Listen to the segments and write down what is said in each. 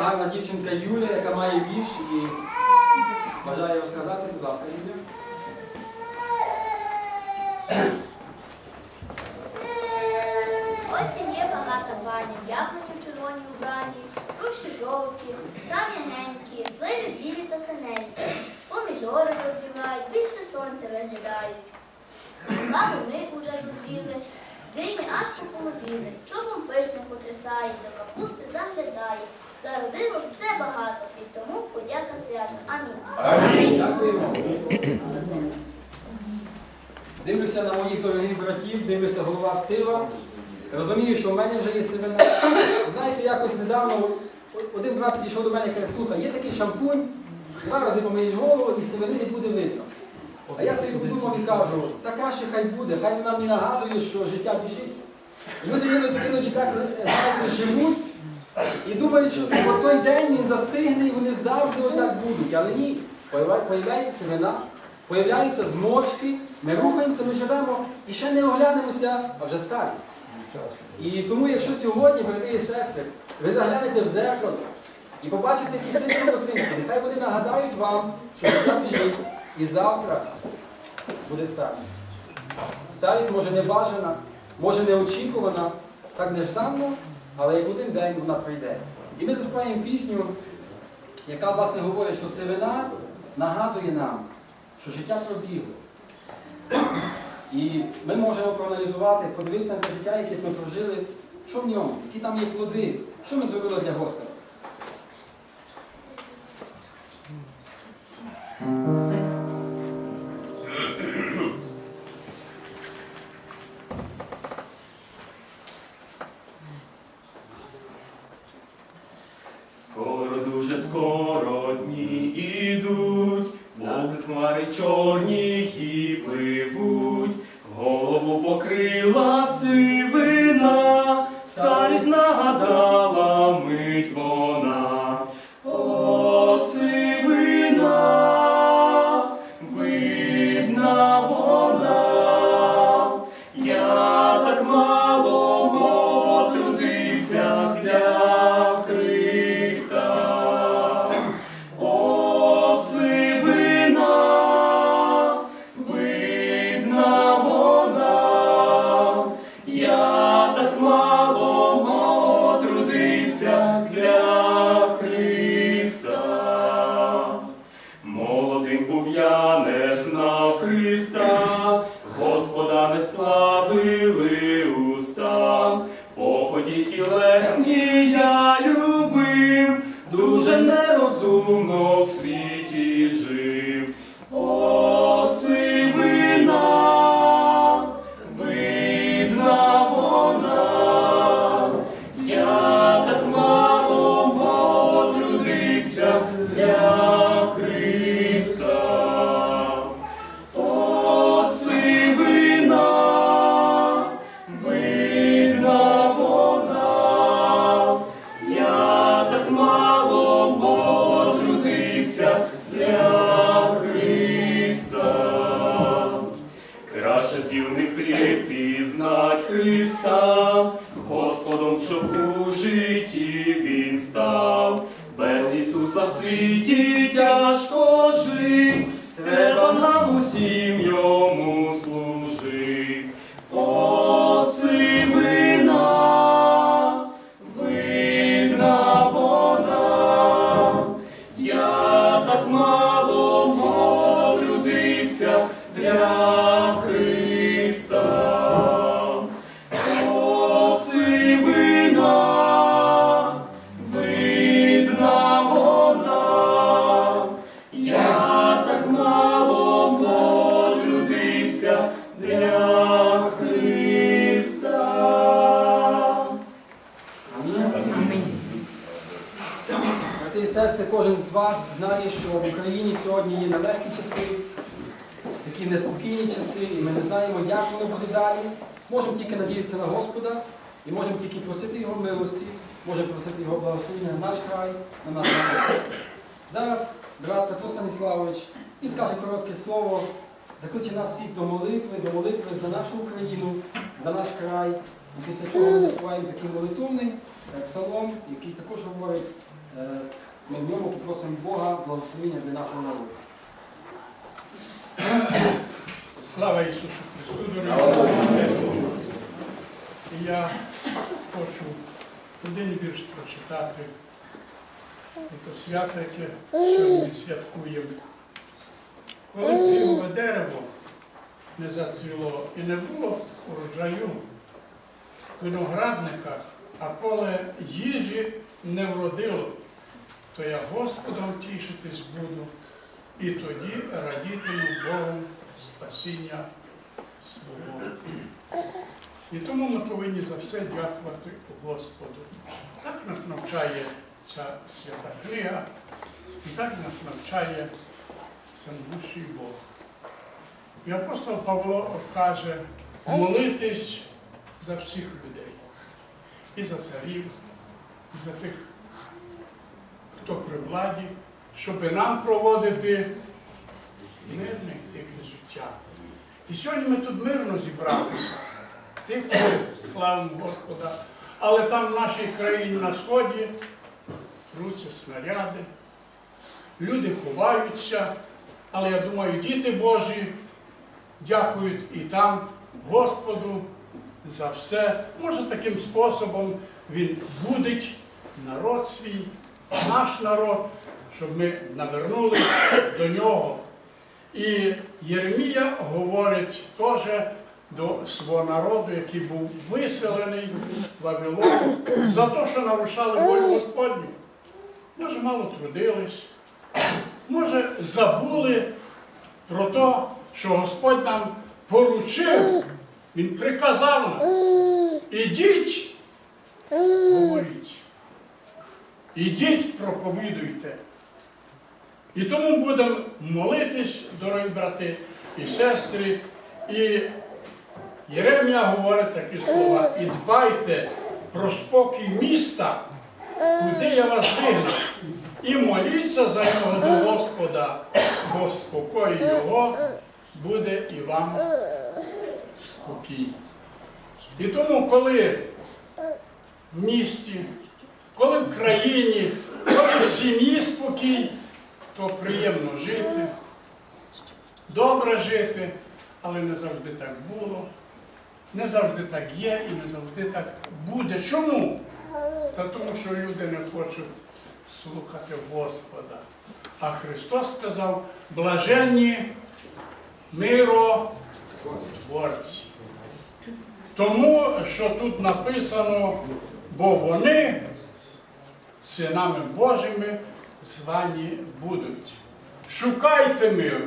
гарна дівчинка Юля, яка має вірш і бажає розказати. Будь ласка, Юля. Осінь є багата баня, яблуні червоні убрані, руші жовті, кам'яненькі, сливи білі та синенькі, помідори розрівають, більше сонця виглядають. Лавуни уже дозріли, дині аж пополовіли, чубом пишним потрясає, до капусти заглядає. Зародило все багато, і тому подяка свята. Амінь. Дякуємо. Дивлюся на моїх дорогих братів, дивлюся голова сива. Розумію, що в мене вже є сивина. Знаєте, якось недавно один брат підійшов до мене і каже, слухай, є такий шампунь, два рази помиєш голову і сивини не буде видно. А я собі подумав і кажу, така ще хай буде, хай вона мені нагадує, що життя біжить. Люди іноді, іноді так знаєте, живуть і думають, що от той день він застигне і вони завжди отак будуть. Але ні, появляється семена, появляються зморшки, ми рухаємося, ми живемо і ще не оглянемося, а вже старість. І тому, якщо сьогодні, брати і сестри, ви заглянете в зеркало і побачите які сильні росинки, нехай вони нагадають вам, що життя біжить, і завтра буде старість. Старість може не бажана, може не очікувана, так нежданно, але як один день вона прийде. І ми заспіваємо пісню, яка власне говорить, що сивина нагадує нам, що життя пробігло. І ми можемо проаналізувати, подивитися на те життя, яке ми прожили, що в ньому, які там є плоди, що ми зробили для Господа. scorn. Ісуса в світі тяжко жить, треба нам усім йому кожен з вас знає, що в Україні сьогодні є нелегкі часи, такі неспокійні часи, і ми не знаємо, як воно буде далі. Можемо тільки надіятися на Господа і можемо тільки просити Його милості, можемо просити Його благословення на наш край, на наш народ. Зараз брат Петро Станіславович і скаже коротке слово, закличе нас всіх до молитви, до молитви за нашу Україну, за наш край. Після чого ми заспіваємо такий молитовний е, псалом, який також говорить е, ми в ньому попросимо Бога благословення для нашого народу. Слава Ісусу Христу, дорогі. Я хочу один вірш прочитати. Це свято, яке сьогодні святкуємо. Коли ціле дерево не зацвіло і не було урожаю в виноградниках, а поле їжі не вродило, то я Господом тішитись буду, і тоді радітиму Богом спасіння свого. І тому ми повинні за все дякувати Господу. Так нас навчає ця свята книга, і так нас навчає самогущий Бог. І апостол Павло каже молитись за всіх людей, і за царів, і за тих, хто при владі, щоб нам проводити мирне і тихе життя. І сьогодні ми тут мирно зібралися, тихо славимо Господа, але там в нашій країні на сході труться снаряди, люди ховаються, але я думаю, діти Божі дякують і там Господу за все. Може таким способом Він будить народ свій, наш народ, щоб ми навернули до нього. І Єремія говорить теж до свого народу, який був виселений в Вавилон, за те, що нарушали волю Господню. Може, мало трудились, може, забули про те, що Господь нам поручив, Він приказав нам. Ідіть, говоріть. Ідіть, проповідуйте. І тому будемо молитись, дорогі брати і сестри. І Єремія говорить такі слова. І дбайте про спокій міста, куди я вас вигнав. І моліться за нього до Господа, бо спокої Його буде і вам спокій. І тому, коли в місті, коли в країні, коли в сім'ї спокій, то приємно жити, добре жити, але не завжди так було, не завжди так є і не завжди так буде. Чому? Та тому, що люди не хочуть слухати Господа. А Христос сказав, блаженні миротворці. Тому, що тут написано, бо вони синами Божими звані будуть. Шукайте миру,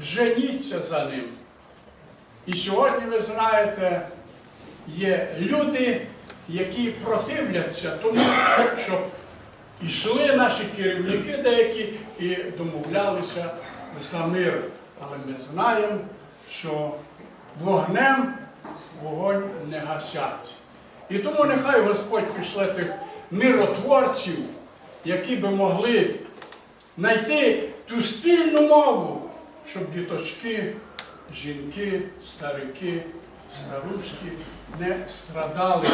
женіться за ним. І сьогодні, ви знаєте, є люди, які противляться тому, щоб йшли наші керівники деякі і домовлялися за мир. Але ми знаємо, що вогнем вогонь не гасять. І тому нехай Господь пішле тих миротворців, які би могли знайти ту спільну мову, щоб діточки, жінки, старики, старушки не страдали,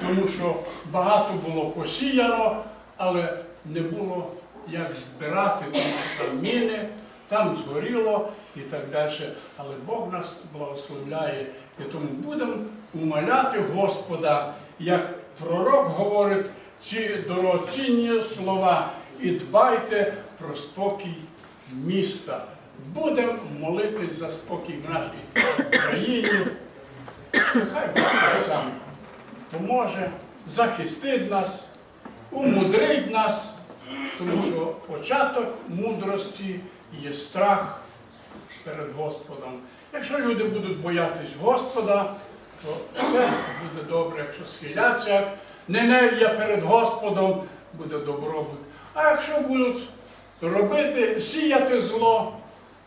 тому що багато було посіяно, але не було як збирати, там міни, там згоріло і так далі. Але Бог нас благословляє. І тому будемо умоляти Господа, як пророк говорить ці дорогоцінні слова, і дбайте про спокій міста. Будемо молитись за спокій в нашій країні. Нехай Господь сам поможе, захистить нас, умудрить нас, тому що початок мудрості є страх перед Господом. Якщо люди будуть боятись Господа, то все буде добре. Якщо схиляться, Ненев'я перед Господом, буде добробут. А якщо будуть робити, сіяти зло,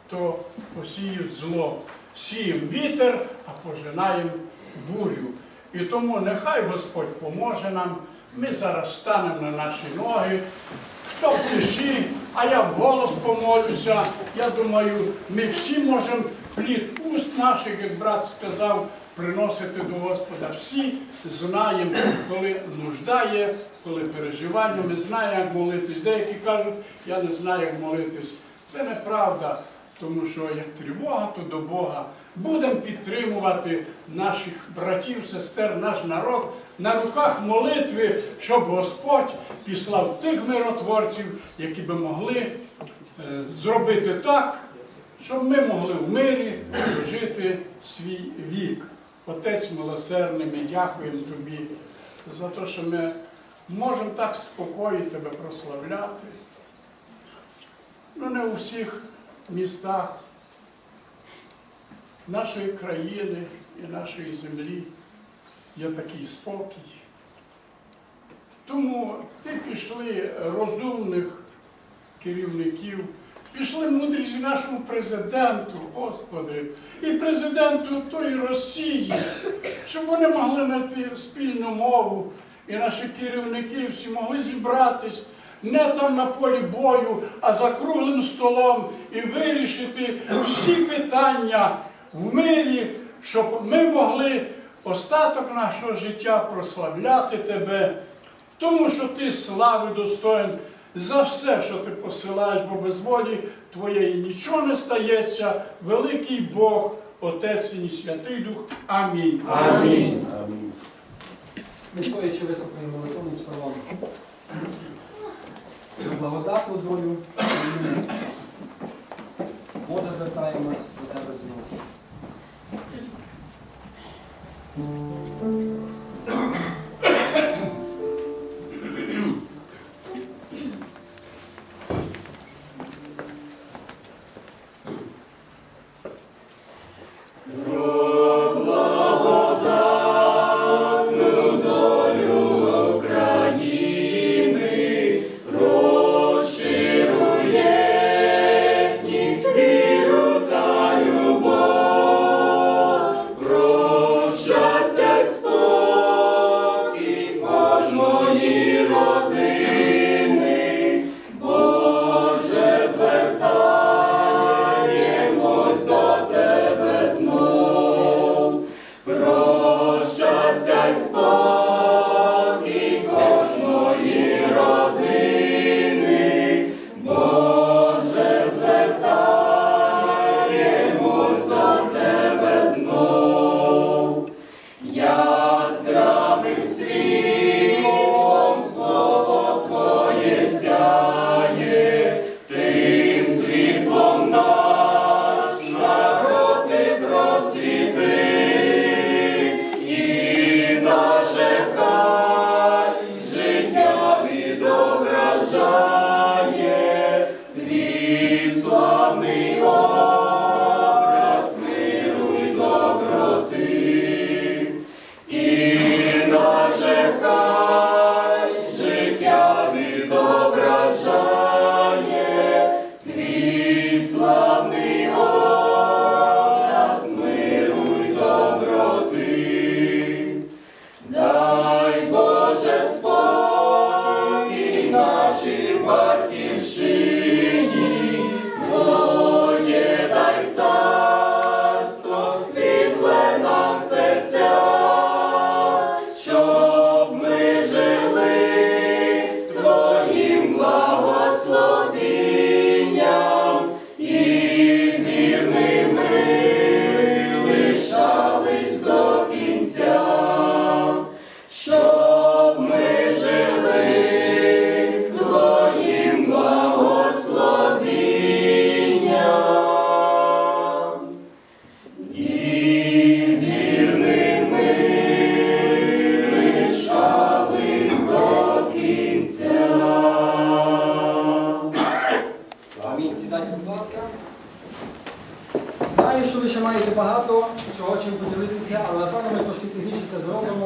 то посіють зло. Сіємо вітер, а пожинаємо бурю. І тому нехай Господь поможе нам. Ми зараз станемо на наші ноги. Хто в тиші, а я вголос помолюся. Я думаю, ми всі можемо плід уст наших, як брат сказав, приносити до Господа. Всі знаємо, коли нужда є, коли переживання, ми знаємо, як молитись. Деякі кажуть, я не знаю, як молитись. Це неправда, тому що як тривога, то до Бога. Будемо підтримувати наших братів, сестер, наш народ на руках молитви, щоб Господь післав тих миротворців, які би могли е, зробити так, щоб ми могли в мирі жити свій вік. Отець милосердний, ми дякуємо тобі за те, що ми можемо так спокійно тебе прославляти. Ну, не у всіх містах нашої країни і нашої землі є такий спокій. Тому ти пішли розумних керівників, пішли мудрість нашому президенту, Господи, і президенту тої Росії, щоб вони могли знайти спільну мову, і наші керівники всі могли зібратись не там на полі бою, а за круглим столом і вирішити всі питання в мирі, щоб ми могли остаток нашого життя прославляти тебе, тому що ти слави достоин за все, що ти посилаєш, бо без волі твоєї нічого не стається. Великий Бог, Отець і Святий Дух. Амінь. Амінь. Стоячи вислухаємо молитовним псалом. Благодатну долю. Боже, звертаємось до тебе знову.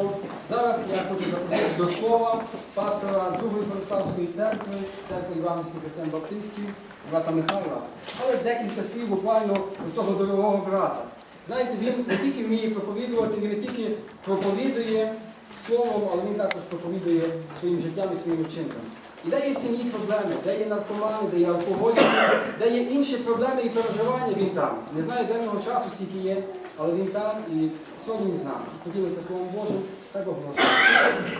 Це. Зараз я хочу запросити до слова пастора Другої Православської церкви, церкви Іванівських християн Баптистів, брата Михайла. Але декілька слів буквально про цього дорогого брата. Знаєте, він не тільки вміє проповідувати, він не тільки проповідує словом, але він також проповідує своїм життям і своїм вчинком. І де є в сім'ї проблеми, де є наркомани, де є алкоголь, де є інші проблеми і переживання, він там. Не знаю, де в нього часу стільки є, але він там і сьогодні він з нами. Поділиться Словом Божим, так Бог благословить.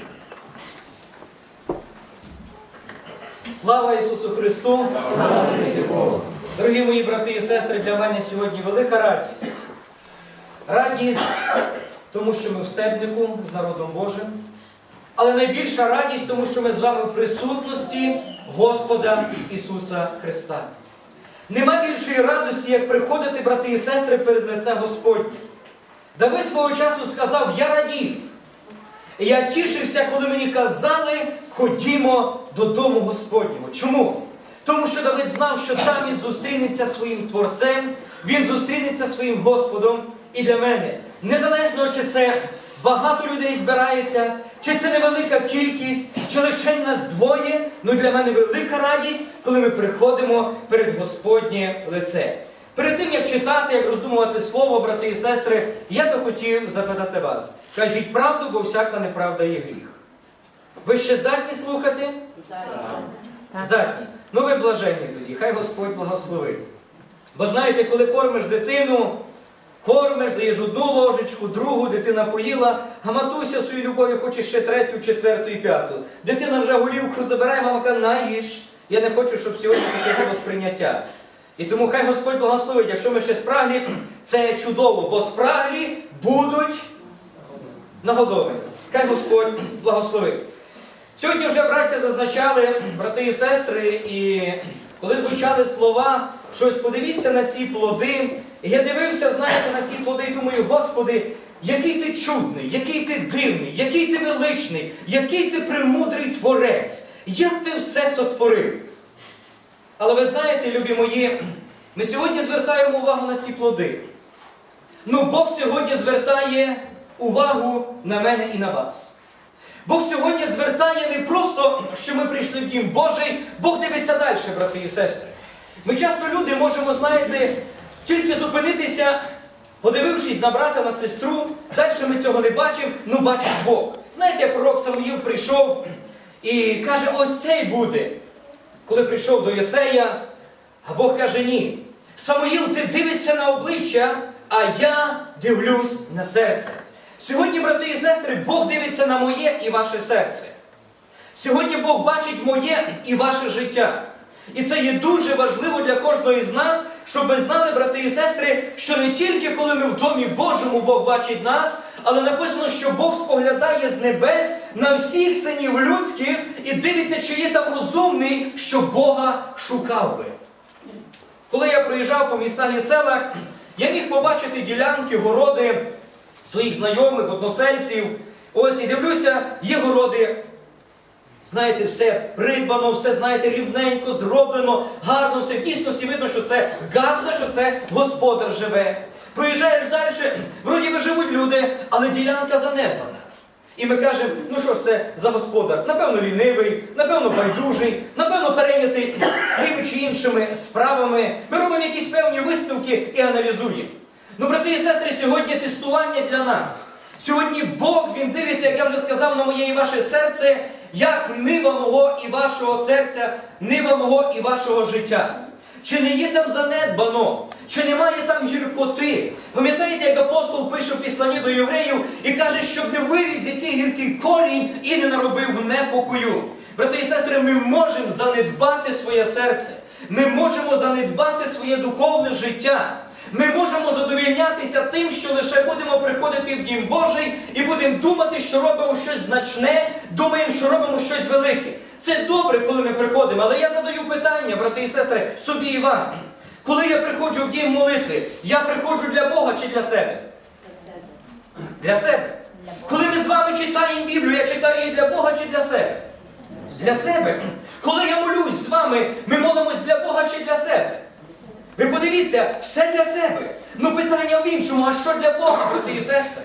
Слава Ісусу Христу! Дорогі мої брати і сестри, для мене сьогодні велика радість. Радість, тому що ми в стебнику з народом Божим. Але найбільша радість, тому що ми з вами в присутності Господа Ісуса Христа. Нема більшої радості, як приходити, брати і сестри, перед лице Господнє. Давид свого часу сказав, я радів. І я тішився, коли мені казали, ходімо додому Господнього. Чому? Тому що Давид знав, що там він зустрінеться своїм Творцем, він зустрінеться своїм Господом. І для мене, незалежно чи це багато людей збирається, чи це невелика кількість, чи лише нас двоє, ну для мене велика радість, коли ми приходимо перед Господнє лице. Перед тим, як читати, як роздумувати слово, брати і сестри, я би хотів запитати вас. Кажіть правду, бо всяка неправда є гріх. Ви ще здатні слухати? Здатні. Ну ви блаженні тоді, хай Господь благословить. Бо знаєте, коли кормиш дитину, кормиш, даєш одну ложечку, другу, дитина поїла, а матуся свою любов'ю хоче ще третю, четверту і п'яту. Дитина вже голівку забирає, мама каже, наїж. Я не хочу, щоб сьогодні таке було сприйняття. І тому хай Господь благословить, якщо ми ще спраглі, це чудово, бо спраглі будуть нагодовані. Хай Господь благословить. Сьогодні вже браття зазначали, брати і сестри, і коли звучали слова, щось подивіться на ці плоди. Я дивився, знаєте, на ці плоди і думаю, Господи, який ти чудний, який ти дивний, який ти величний, який ти премудрий творець, як ти все сотворив. Але ви знаєте, любі мої, ми сьогодні звертаємо увагу на ці плоди. Ну, Бог сьогодні звертає увагу на мене і на вас. Бог сьогодні звертає не просто, що ми прийшли в дім Божий, Бог дивиться далі, брати і сестри. Ми часто люди можемо, знаєте, тільки зупинитися, подивившись на брата, на сестру, далі ми цього не бачимо, ну бачить Бог. Знаєте, пророк Самуїл прийшов і каже, ось цей буде. Коли прийшов до Єсея, а Бог каже, ні. Самуїл, ти дивишся на обличчя, а я дивлюсь на серце. Сьогодні, брати і сестри, Бог дивиться на моє і ваше серце. Сьогодні Бог бачить моє і ваше життя. І це є дуже важливо для кожного із нас, щоб ми знали, брати і сестри, що не тільки коли ми в домі Божому Бог бачить нас, але написано, що Бог споглядає з небес на всіх синів людських і дивиться, чи є там розумний, що Бога шукав би. Коли я проїжджав по містах і селах, я міг побачити ділянки, городи своїх знайомих, односельців. Ось і дивлюся, є городи. Знаєте, все придбано, все, знаєте, рівненько, зроблено, гарно, все в дійсності видно, що це газда, що це господар живе. Проїжджаєш далі, вроді би живуть люди, але ділянка занедбана. І ми кажемо, ну що ж це за господар? Напевно, лінивий, напевно, байдужий, напевно, перейнятий тими чи іншими справами. Ми робимо якісь певні висновки і аналізуємо. Ну, брати і сестри, сьогодні тестування для нас. Сьогодні Бог, Він дивиться, як я вже сказав, на моє і ваше серце, як нива мого і вашого серця, нива мого і вашого життя. Чи не є там занедбано, чи немає там гіркоти? Пам'ятаєте, як апостол пише в післанні до євреїв і каже, щоб не виріс який гіркий корінь і не наробив непокою. Брати і сестри, ми можемо занедбати своє серце. Ми можемо занедбати своє духовне життя. Ми можемо задовільнятися тим, що лише будемо приходити в Дім Божий і будемо думати, що робимо щось значне, думаємо, що робимо щось велике. Це добре, коли ми приходимо, але я задаю питання, брати і сестри, собі і вам. Коли я приходжу в дім молитви, я приходжу для Бога чи для себе? Для себе. Коли ми з вами читаємо Біблію, я читаю її для Бога чи для себе? Для себе. Коли я молюсь з вами, ми молимось для Бога чи для себе? Ви подивіться, все для себе. Ну питання в іншому, а що для Бога, брати і сестри?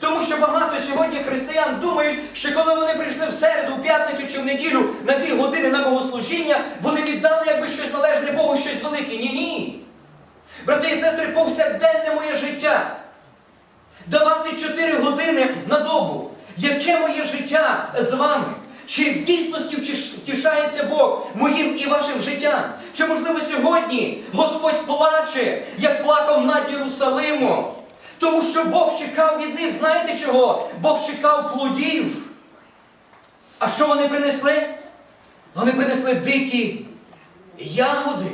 Тому що багато сьогодні християн думають, що коли вони прийшли в середу, в п'ятницю чи в неділю на дві години на богослужіння, вони віддали якби щось належне Богу, щось велике. Ні, ні. Брати і сестри, повсякденне моє життя. 24 години на добу. Яке моє життя з вами? Чи в дійсності втішається Бог моїм і вашим життям? Чи можливо сьогодні Господь плаче, як плакав над Єрусалимом? Тому що Бог чекав від них, знаєте чого? Бог чекав плодів. А що вони принесли? Вони принесли дикі ягоди.